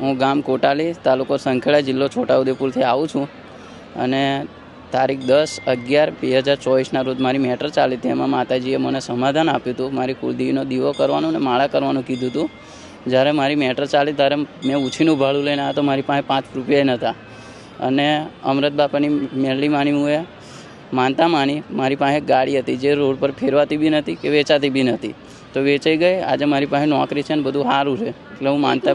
હું ગામ કોટાલી, તાલુકો સંખેડા જિલ્લો છોટાઉદેપુરથી આવું છું. અને તારીખ દસ અગિયાર બે હજાર ચોવીસના રોજ મારી મેટર ચાલી હતી. એમાં માતાજીએ મને સમાધાન આપ્યું હતું. મારી કુળદેવીનો દીવો કરવાનું અને માળા કરવાનું કીધું હતું. જ્યારે મારી મેટર ચાલી ત્યારે મેં ઉછીનું ભાડું લઈને આવ્યો તો મારી પાસે પાંચ રૂપિયા નહોતા અને અમૃત બાપાની મેરડી માની હું માનતા માની મારી પાસે ગાડી હતી જે રોડ પર ફેરવાતી બી નથી કે વેચાતી બી નથી તો વેચાઈ ગઈ. આજે મારી પાસે નોકરી છે ને બધું સારું છે. એટલે હું માનતા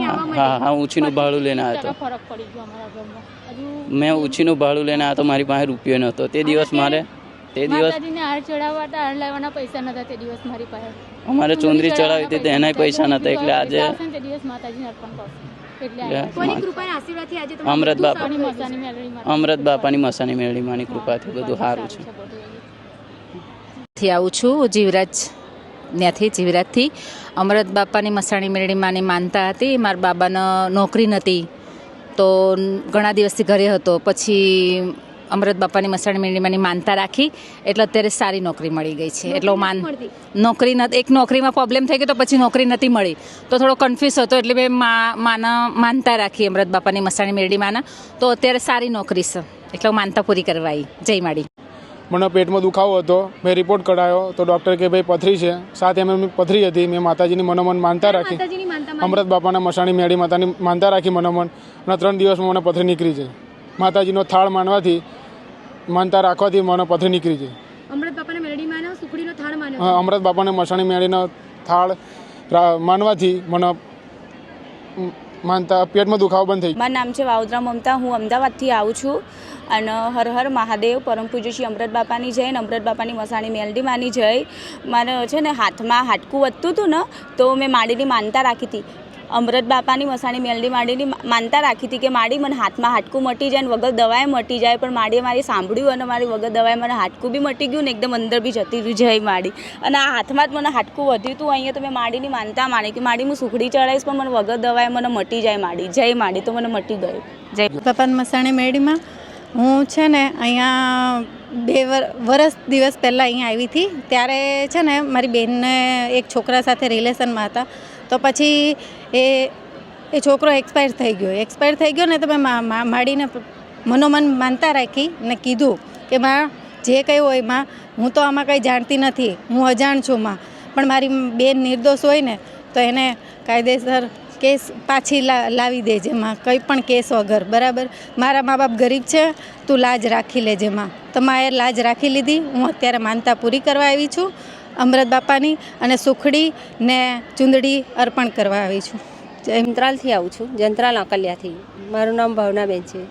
હા હા હા ઉછીનું ભાડું લઈને આવ્યો હતો. ફરક પડી ગયો અમારા ઘરમાં. હજુ મેં ઉછીનું ભાડું લઈને આવ્યો તો મારી પાસે રૂપિયો નહોતો. તે દિવસ મારે તે દિવસ માતાજીને હાર ચડાવવા હતા હાર લાવવાના પૈસા નતા તે દિવસ મારી પાસે. અમારે ચુંદરી ચડાવી હતી એના પૈસા નહોતા. એટલે આજે અમૃત બાપા. અમૃત બાપાની મસાની મેળવી માની કૃપાથી બધું સારું છે. થી આવું છું જીવરાજ. ત્યાંથી જીવરાજથી. અમરત બાપાની મસાણી મેળડી માની માનતા હતી. મારા બાબાને નોકરી નહોતી. તો ઘણા દિવસથી ઘરે હતો. પછી અમરત બાપાની મસાણી મેળડી માની માનતા રાખી. એટલે અત્યારે સારી નોકરી મળી ગઈ છે. એટલે માન. નોકરી એક નોકરીમાં પ્રોબ્લેમ થઈ ગયો તો પછી નોકરી નથી મળી. તો થોડો કન્ફ્યુઝ હતો એટલે મેં માના માનતા રાખી અમરત બાપાની મસાણી મેરડી માના. તો અત્યારે સારી નોકરી છે. એટલે માનતા પૂરી કરવાઈ. જય માડી. મને પેટમાં દુખાવો હતો. મેં રિપોર્ટ કઢાયો તો ડૉક્ટર કે ભાઈ પથરી છે. સાત એમએમની પથરી હતી. મેં માતાજીની મનોમન માનતા રાખી. અમૃત બાપાના મસાણી મેળી માતાની માનતા રાખી મનોમન. અને ત્રણ દિવસમાં મને પથરી નીકળી જાય માતાજીનો થાળ માનવાથી માનતા રાખવાથી મને પથરી નીકળી જાય અમૃત બાપાના મસાણી મેળીનો થાળ માનવાથી મને માનતા પેટમાં દુખાવો બંધ થઈ મારું નામ છે વાવદરા મમતા. હું અમદાવાદથી આવું છું અને હર હર મહાદેવ, પરમ પૂજ્ય શ્રી અમૃત બાપાની જય, અને અમૃત બાપાની મસાણી મેલડી માની જય. મારે છે ને હાથમાં હાડકું વધતું હતું ને, તો મેં માંડીની માનતા રાખી હતી. અમૃત બાપાની મસાણી મેલડી માડીની માનતા રાખી હતી કે માડી મને હાથમાં હાડકું મટી જાય ને વગર દવાએ મટી જાય, પણ માડીએ મારી સાંભળ્યું અને મારી વગર દવાએ મને હાડકું બી મટી ગયું ને એકદમ અંદર બી જતી રહ્યું જય માડી. અને આ હાથમાં જ મને હાડકું વધ્યું હતું અહીંયા તો મેં માડીની માનતા માની કે માડી હું સુખડી ચડાવીશ, પણ મને વગર દવાએ મને મટી જાય માડી. જય માડી, તો મને મટી ગયું. જય. બાપાની મસાણી મેળીમાં હું છે ને અહીંયા બે વર વરસ દિવસ પહેલાં અહીંયા આવી હતી. ત્યારે છે ને મારી બહેનને એક છોકરા સાથે રિલેશનમાં હતા. તો પછી એ એ છોકરો એક્સપાયર થઈ ગયો. એક્સપાયર થઈ ગયો ને તો મેં માડીને મનોમન માનતા રાખી ને કીધું કે માં, જે કંઈ હોયમાં, હું તો આમાં કંઈ જાણતી નથી. હું અજાણ છું માં. પણ મારી બેન નિર્દોષ હોય ને તો એને કાયદેસર કેસ પાછી લાવી દેજે માં. કંઈ પણ કેસ વગર, બરાબર? મારા મા બાપ ગરીબ છે, તું લાજ રાખી લેજે માં. તમારે લાજ રાખી લીધી. હું અત્યારે માનતા પૂરી કરવા આવી છું. અમૃત બાપાની અને સુખડી ને ચૂંદડી અર્પણ કરવા આવી છું. જય જંત્રાલથી આવું છું જંત્રાલ અકલ્યાથી. મારું નામ ભાવનાબેન છે.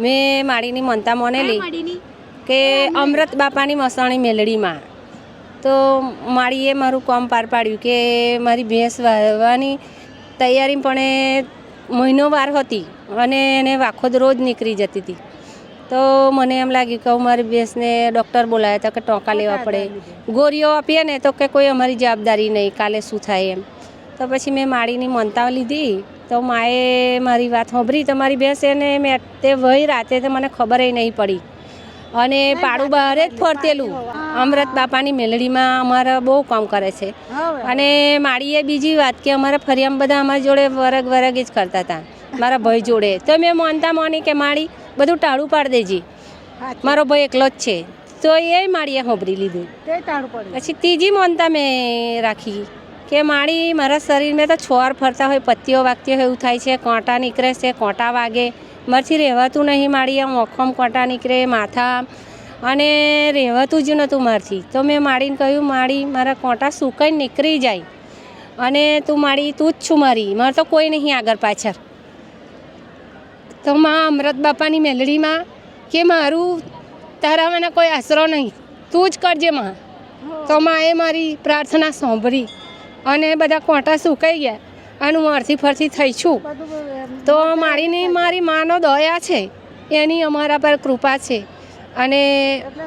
મેં માળીની મનતા મોનેલી માડીની. કે અમૃત બાપાની મસાણી મેલડીમાં. તો માળીએ મારું કામ પાર પાડ્યું કે મારી ભેંસ વાવવાની તૈયારી પણ એ મહિનો વાર હતી અને એને વાખોદ રોજ નીકળી જતી હતી. તો મને એમ લાગ્યું કે અમારી મારી ભેંસને ડૉક્ટર બોલાવ્યા હતા કે ટોંકા લેવા પડે. ગોળીઓ આપીએ ને તો કે કોઈ અમારી જવાબદારી નહીં કાલે શું થાય એમ. તો પછી મેં માળીની મનતા લીધી. તો માએ મારી વાત સાંભળી તો મારી ભેંસ એને મેં તે વહી રાતે તો મને ખબર નહીં પડી. અને પાડું બહાર જ ફરતેલું. અમૃત બાપાની મેલડીમાં અમારા બહુ કામ કરે છે. અને માળીએ બીજી વાત કે અમારા ફરિયામાં બધા અમારી જોડે વરગ વરગ જ કરતા હતા. મારા ભાઈ જોડે. તો મેં માનતા માની કે માળી બધું ટાળું પાડી દેજી. મારો ભાઈ એકલો જ છે. તો એ માળીએ હોંભરી લીધું. પછી ત્રીજી મોનતા મેં રાખી. કે માળી મારા શરીરમાં તો છોર ફરતા હોય પત્તીઓ વાગતી હોય એવું થાય છે કોંટા નીકળે છે કોંટા વાગે. મારથી રહેવાતું નહીં માળીએ ઓખમ કોંટા નીકળે માથા. અને રહેવાતું જ નહોતું મારથી. તો મેં માળીને કહ્યું માળી મારા કોંટા સુકાઈને નીકળી જાય. અને તું માળી તું જ છું મારી. મારે તો કોઈ નહીં આગળ પાછળ. તો માં અમૃત બાપાની મેલડીમાં કે મારું તારા મને કોઈ આશરો નહીં. તું જ કરજે માં. તો માએ મારી પ્રાર્થના સાંભળી અને બધા કોટા સુકાઈ ગયા અને હું અરથી ફરથી થઈ છું. તો મારીની મારી માનો દયા છે. એની અમારા પર કૃપા છે. અને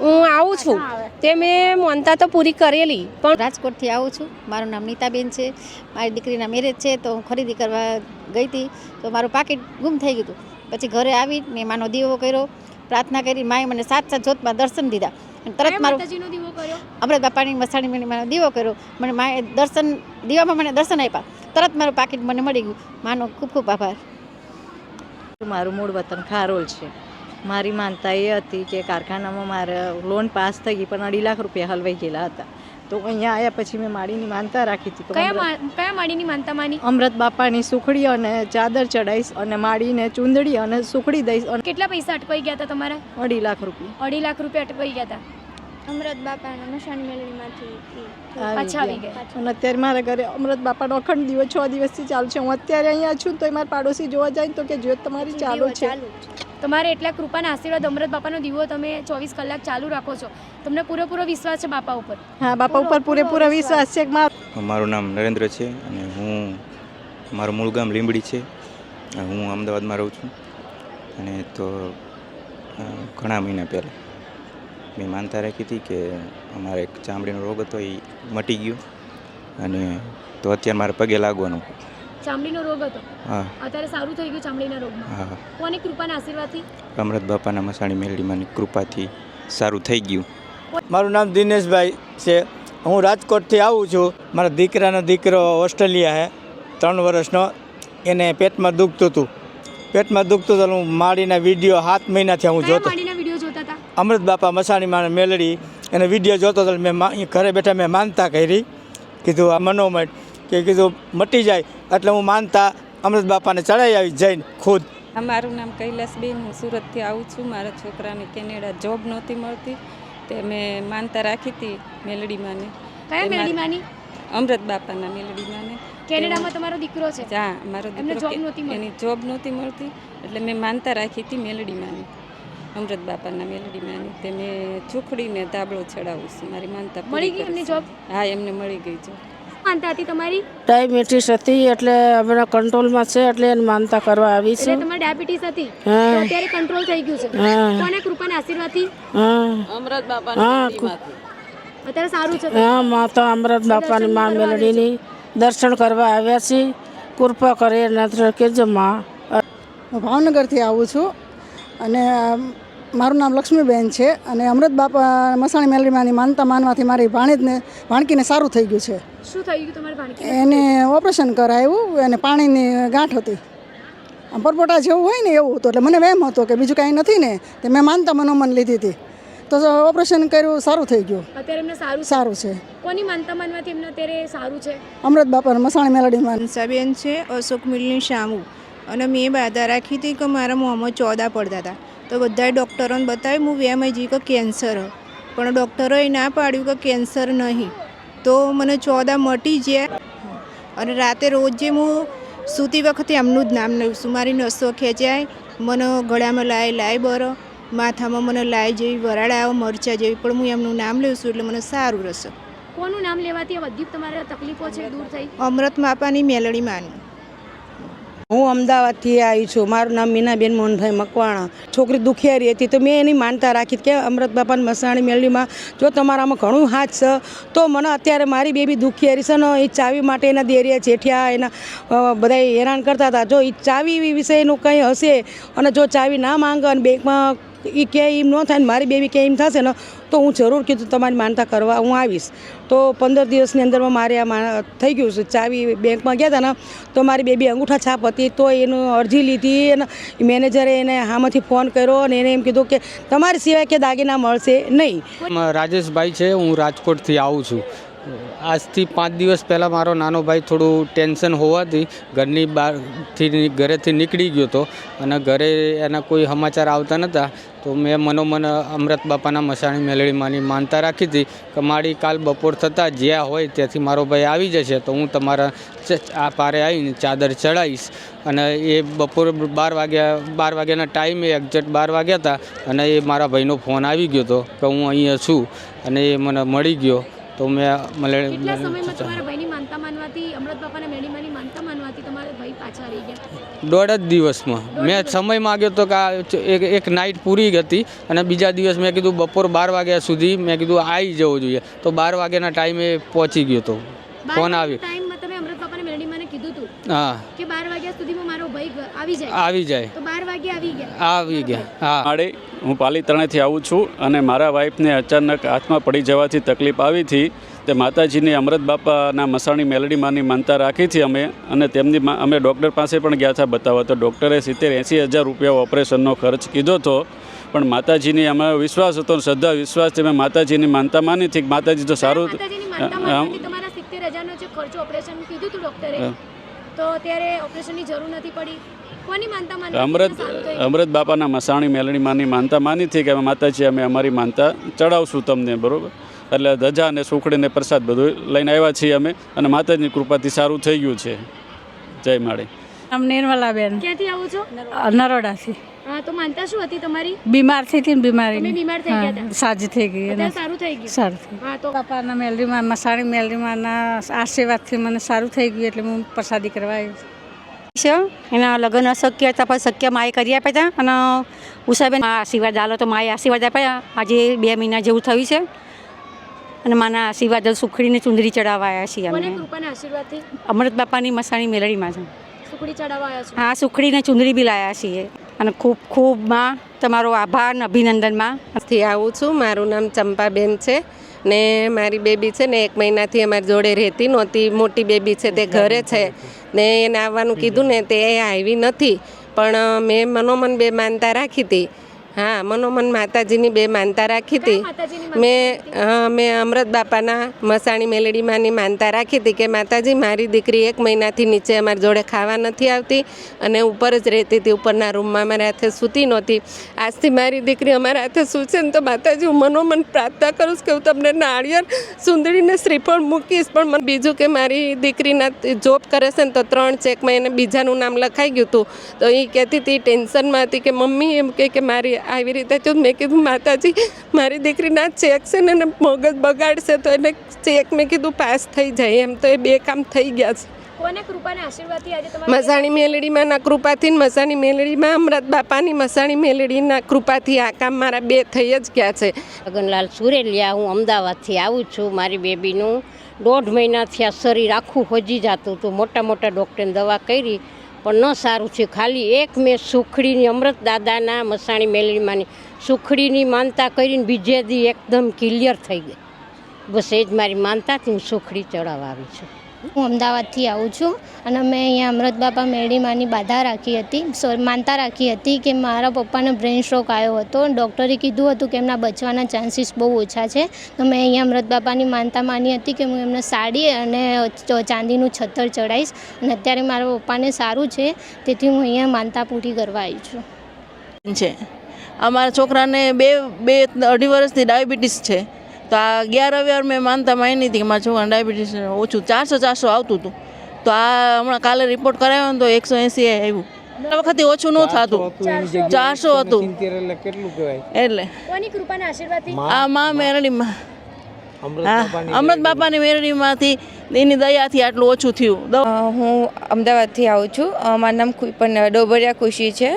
હું આવું છું. તે મેં માનતા તો પૂરી કરેલી, પણ રાજકોટથી આવું છું. મારું નામ નીતાબેન છે. મારી દીકરીના મેરેજ છે, તો હું ખરીદી કરવા ગઈ હતી. તો મારું પાકીટ ગુમ થઈ ગયું હતું. પછી ઘરે આવી મેં માનો દીવો કર્યો પ્રાર્થના કરી માએ મને સાત સાત જોતમાં દર્શન દીધા. અને તરત મારો મારું અમૃત બાપાની મસાણી મેળીમાં દીવો કર્યો. મને માએ દર્શન દીવામાં મને દર્શન આપ્યા. તરત મારું પાકીટ મને મળી ગયું. માનો ખૂબ ખૂબ આભાર. મારું મૂળ વતન ખારોલ છે. મારી માનતા એ હતી કે કારખાનામાં મારે લોન પાસ થઈ ગઈ પણ અઢી લાખ રૂપિયા હલવાઈ ગયેલા હતા. તો અહીંયા આવ્યા પછી મેં માળીની માનતા રાખી હતી. કયા કયા માળીની માનતા માની? અમૃત બાપાની સુખડી અને ચાદર ચડાઈશ અને માળીને ચૂંદડી અને સુખડી દઈશ અને કેટલા પૈસા અટવાઈ ગયા હતા તમારા? અઢી લાખ રૂપિયા. અઢી લાખ રૂપિયા અટવાઈ ગયા હતા અમૃત બાપાના મશાણી મેળવીમાંથી પાછા આવી ગયા. અને અત્યારે મારા ઘરે અમૃત બાપાનો અખંડ દિવસ છ દિવસથી ચાલુ છે. હું અત્યારે અહીંયા છું તો મારા પાડોશી જોવા જાય ને તો કે જ્યોત તમારી ચાલુ છે? તમારે એટલા કૃપાના આશીર્વાદ અમૃત બાપાનો દીવો તમે ચોવીસ કલાક ચાલુ રાખો છો. તમને પૂરેપૂરો વિશ્વાસ છે બાપા ઉપર? હા બાપા ઉપર પૂરેપૂરો વિશ્વાસ. છે મારું નામ નરેન્દ્ર છે અને હું મારું મૂળ ગામ લીંબડી છે. હું અમદાવાદમાં રહું છું. અને તો ઘણા મહિના પહેલાં મેં માનતા રાખી હતી કે અમારે એક ચામડીનો રોગ હતો એ મટી ગયો. અને તો અત્યારે મારે પગે લાગવાનું. ચામડીનો રોગ હતો. હા. અત્યારે સારું થઈ ગયું ચામડીના રોગમાં. હા કોની કૃપાના આશીર્વાદથી? અમૃત બાપાના મસાણી મેલડીમાંની કૃપાથી સારું થઈ ગયું. મારું નામ દિનેશભાઈ છે. હું રાજકોટથી આવું છું. મારા દીકરાનો દીકરો ઓસ્ટ્રેલિયા છે ત્રણ વર્ષનો. એને પેટમાં દુખતું હતું. પેટમાં દુખતું હતું હું માડીના વીડિયો સાત મહિનાથી હું જોતો અમૃત બાપા મસાણી માં મેલડી. એને વીડિયો જોતો હતો મેં મા- ઘરે બેઠા મેં માનતા કરી. કીધું આ મનોમય કે કીધું મટી જાય. એટલે હું માનતા અમૃત બાપાને ચડાવી આવી જઈને ખુદ. મારું નામ કૈલાસબેન હું સુરતથી આવું છું. મારા છોકરાને કેનેડા જોબ નહોતી મળતી. તે મેં માનતા રાખી હતી મેલડીમાંને. કયા મેલડીમાંની? અમૃત બાપાના મેલડીમાંને. કેનેડામાં તમારો દીકરો છે? હા મારો દીકરો? એની જોબ નહોતી મળતી. એટલે મેં માનતા રાખી હતી મેલડીમાંની. અમૃત બાપાના મેલડીમાંની. તે મેં ચૂખડીને ધાબળો ચડાવું છું. મારી માનતા મળી ગઈ એમની જોબ હા એમને મળી ગઈ જોબ માનતા હતી તમારી? ડાયાબિટીસ હતી એટલે હમણાં કંટ્રોલમાં છે એટલે એને માનતા કરવા આવી છે. તમારી ડાયાબિટીસ હતી. હા. અત્યારે કંટ્રોલ થઈ ગયું છે. હા. કોને કૃપાના આશીર્વાદથી? હા. હા અત્યારે સારું છે હા માતા અમરત બાપાની મા મેલડીની દર્શન કરવા આવ્યા છીએ. કૃપા કરે નત્ર કેજો માં. ભાવનગરથી આવું છું. અને મારું નામ લક્ષ્મીબેન છે અને અમૃત બાપા મસાણી મેલરીમાંની માનતા માનવાથી મારી ભાણીજને ભાણકીને સારું થઈ ગયું છે. શું થઈ ગયું તમારે ભાણકી? એને ઓપરેશન કરાવ્યું અને પાણીની ગાંઠ હતી. આમ પરપોટા જેવું હોય ને એવું હતું એટલે મને વહેમ હતો કે બીજું કાંઈ નથી ને તે મેં માનતા મનોમન લીધી હતી. તો ઓપરેશન કર્યું સારું થઈ ગયું. અત્યારે એમને સારું સારું છે. કોની માનતા માનવાથી એમને અત્યારે સારું છે? અમૃત બાપા મસાણી મેલડીમાં હંસાબેન છે અશોક મિલની શામુ. અને મેં બાધા રાખી હતી કે મારા મોંમાં ચોદા પડતા હતા. તો બધાએ ડૉક્ટરોને બતાવ્યું હું વેમ જી કે કેન્સર. પણ ડૉક્ટરોએ ના પાડ્યું કે કેન્સર નહીં. તો મને ચોદા મટી ગયા. અને રાતે રોજે હું સૂતી વખતે એમનું જ નામ લઉં છું. મારી નસો ખેંચાય મને ગળામાં લાય લાય બરો. માથામાં મને લાય જેવી વરાળ આવે મરચા જેવી. પણ હું એમનું નામ લઉં છું એટલે મને સારું રહેશે કોનું નામ લેવાથી બધી તમારે તકલીફો છે દૂર થઈ? અમૃત માપાની મેલડી માનું. હું અમદાવાદથી આવી છું. મારું નામ મીનાબેન મોહનભાઈ મકવાણા. છોકરી દુખિયારી હતી તો મેં એની માનતા રાખી કે અમૃત બાપાની મસાણી મેળવીમાં જો તમારામાં ઘણું હાથ છે, તો મને અત્યારે મારી બેબી દુખિયારી છે ને એ ચાવી માટે એના દેરિયા જેઠિયા એના બધા હેરાન કરતા હતા. જો એ ચાવી વિશેનું કંઈ હશે અને જો ચાવી ના માંગે અને બેંકમાં એ ક્યાંય એમ ન થાય ને મારી બેબી ક્યાંય એમ થશે ને, તો હું જરૂર કીધું તમારી માનતા કરવા હું આવીશ. તો પંદર દિવસની અંદરમાં મારે આ થઈ ગયું છે, ચાવી બેંકમાં ગયા હતા ને, તો મારી બેબી અંગૂઠા છાપ હતી, તો એનું અરજી લીધી અને મેનેજરે એને આમાંથી ફોન કર્યો અને એને એમ કીધું કે તમારી સિવાય કે દાગીના મળશે નહીં. રાજેશભાઈ છે, હું રાજકોટથી આવું છું. આજથી પાંચ દિવસ પહેલાં મારો નાનો ભાઈ થોડું ટેન્શન હોવાથી ઘરની બહારથી ઘરેથી નીકળી ગયો હતો અને ઘરે એના કોઈ સમાચાર આવતા નહોતા તો મેં મનોમન અમૃત બાપાના મસાણી મેલડીમાંની માનતા રાખી હતી કે મારી કાલ બપોર થતાં જ્યાં હોય ત્યાંથી મારો ભાઈ આવી જશે, તો હું તમારા આ પારે આવીને ચાદર ચડાવીશ. અને એ બપોર બાર વાગ્યા, બાર વાગ્યાના ટાઈમે એક્ઝેક્ટ બાર વાગ્યા હતા અને એ મારા ભાઈનો ફોન આવી ગયો હતો કે હું અહીંયા છું. અને એ મને મળી ગયો. તો મેં ગયા? દોઢ જ દિવસમાં. મેં સમય માગ્યો તો કે આ એક એક નાઇટ પૂરી હતી અને બીજા દિવસ મેં કીધું બપોર બાર વાગ્યા સુધી મેં કીધું આવી જવું જોઈએ. તો બાર વાગ્યાના ટાઈમે પહોંચી ગયો તો. ફોન આવ્યો ટાઈમમાં તમે અમૃત બાપાના મેળીમાંને કીધું હતું હા. કે બાર વાગ્યા સુધીમાં મારો ભાઈ આવી જાય. આવી જાય. તો બાર વાગે આવી ગયા. આવી ગયા હા. મારે હું પાલીતાણાથી આવું છું અને મારા વાઈફને અચાનક હાથમાં પડી જવાથી તકલીફ આવી હતી. તે માતાજીની અમૃત બાપાના મસાણી મેલડી માની માનતા રાખી હતી અમે અને તેમની અમે ડૉક્ટર પાસે પણ ગયા હતા બતાવવા. તો ડૉક્ટરે સિત્તેર એંસી હજાર રૂપિયા ઓપરેશનનો ખર્ચ કીધો હતો. પણ માતાજીની અમે વિશ્વાસ હતો શ્રદ્ધા વિશ્વાસ અમે માતાજીની માનતા માની હતી. માતાજી તો સારું તો ત્યારે ઓપરેશનની જરૂર નથી પડી. કોની માનતા માની? અમૃત અમૃત બાપાના મસાણી મેલણી માની માનતા માની હતી કે અમે માતાજી અમે અમારી માનતા ચડાવશું તમને બરોબર? એટલે ધજા અને સુખડીને પ્રસાદ બધું લઈને આવ્યા છીએ અમે અને માતાજીની કૃપાથી સારું થઈ ગયું છે. જય માળી. આમ નિર્મલાબેન. ક્યાંથી આવો છો? નરોડાથી. હા તો માનતા શું હતી તમારી? બીમાર થઈ હતી ને બીમારી. તમે બીમાર થઈ ગયા હતા? સાજી થઈ ગઈ અને સારું થઈ ગયું? સારું થઈ હા તો પાપાના મેલરીમાં મસાણી મેલરીમાંના આશીર્વાદથી મને સારું થઈ ગયું એટલે હું પ્રસાદી કરવા આવી છે. એના લગ્ન અશક્ય હતા પણ શક્ય માએ કરી આપ્યા હતા અને ઉષાબેન આશીર્વાદ આલો તો માએ આશીર્વાદ આપ્યા. આજે બે મહિના જેવું થયું છે. અને માના આશીર્વાદ સુખડીને ચુંદરી ચડાવવા આવ્યા છીએ અમે. અમૃત બાપાની મસાણી મેલડીમાં છે. સુખડી ચડાવવા આવ્યા છો? હા સુખડીને ચુંદડી બી લાયા છીએ. અને ખૂબ ખૂબમાં તમારો આભાર અને અભિનંદનમાં. થી આવું છું. મારું નામ ચંપાબેન છે ને મારી બેબી છે ને એક મહિનાથી અમારી જોડે રહેતી નહોતી. મોટી બેબી છે તે ઘરે છે. ને એને આવવાનું કીધું ને તે આવી નથી. પણ મેં મનોમન બે માનતા રાખી હતી. હા મનોમન માતાજીની બે માનતા રાખી હતી. મેં મેં અમૃત બાપાના મસાણી મેલડીમાંની માનતા રાખી હતી કે માતાજી મારી દીકરી એક મહિનાથી નીચે અમારી જોડે ખાવા નથી આવતી અને ઉપર જ રહેતી હતી ઉપરના રૂમમાં મારા હાથે સૂતી નહોતી. આજથી મારી દીકરી અમારા હાથે સૂચે ને તો માતાજી હું મનોમન પ્રાર્થના કરું છું કે હું તમને નાળિયેર સુંદરીને શ્રીફળ મૂકીશ. પણ મને બીજું કે મારી દીકરીના જોબ કરે છે ને તો ત્રણ ચેકમાં એને બીજાનું નામ લખાઈ ગયું હતું. તો એ કહેતી હતી ટેન્શનમાં હતી કે મમ્મી એમ કે મારી આવી રીતે તો મેં કીધું માતાજી મારી દીકરીના ચેક છે ને એને મગજ બગાડશે તો એને ચેક મેં કીધું પાસ થઈ જાય. એમ તો એ બે કામ થઈ ગયા છે. કોને કૃપાના આશીર્વાદથી આજે તમારે મસાણી મેલડીમાં ના કૃપાથી મસાણી મેલડીમાં અમૃત બાપાની મસાણી મેલડીના કૃપાથી આ કામ મારા બે થઈ જ ગયા છે. ગગનલાલ સુરેલિયા હું અમદાવાદથી આવું છું મારી બેબીનું દોઢ મહિનાથી આ શરીર આખું હોજી જતું હતું. મોટા મોટા ડૉક્ટરને દવા કરી પણ ન સારું છે. ખાલી એક મેં સુખડીની અમૃત દાદાના મસાણી મેલડીમાંની સુખડીની માનતા કરીને બીજે દી એકદમ ક્લિયર થઈ ગઈ. બસ એ જ મારી માનતાથી હું સુખડી ચડાવવા આવી છું. હું અમદાવાદથી આવું છું અને મેં અહીંયા અમૃત બાપા મેરડીમાંની બાધા રાખી હતી. સોરી માનતા રાખી હતી કે મારા પપ્પાને બ્રેન સ્ટ્રોક આવ્યો હતો. ડૉક્ટરે કીધું હતું કે એમના બચવાના ચાન્સીસ બહુ ઓછા છે. તો મેં અહીંયા અમૃત બાપાની માનતા માની હતી કે હું એમને સાડી અને ચાંદીનું છત્તર ચડાવીશ અને અત્યારે મારા પપ્પાને સારું છે. તેથી હું અહીંયા માનતા પૂરી કરવા આવી છું. છે. અમારા છોકરાને બે બે અઢી વર્ષથી ડાયાબિટીસ છે. તો આ અગિયાર રવિવાર મેં માનતા માની હતી કે મારા છોકરાને ડાયાબિટીસ ઓછું ચારસો ચારસો આવતું હતું. તો આ હમણાં કાલે રિપોર્ટ કરાવ્યો ને તો એકસો એંસી આવ્યું. આ વખતે ઓછું ન થતું. ચારસો હતું. કેટલું એટલે આ મા મેરડીમાં. હા અમૃત બાપાની મેરડીમાંથી એની દયાથી આટલું ઓછું થયું. હું અમદાવાદથી આવું છું. મારું નામ પણ ડોબરિયા ખુશી છે.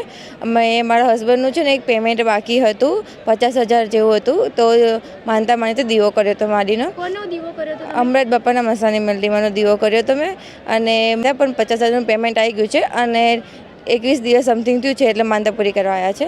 મેં મારા હસબન્ડનું છે ને એક પેમેન્ટ બાકી હતું પચાસ હજાર જેવું હતું. તો માનતા માનતા દીવો કર્યો હતો મારીનો દીવો કર્યો અમૃત બાપાના મસાની મેલડીમાંનો દીવો કર્યો હતો મેં. અને એમને પણ પચાસ હજારનું પેમેન્ટ આવી ગયું છે. અને એકવીસ દિવસ સમથિંગ થયું છે એટલે માનતા પૂરી કરવા આવ્યા છે.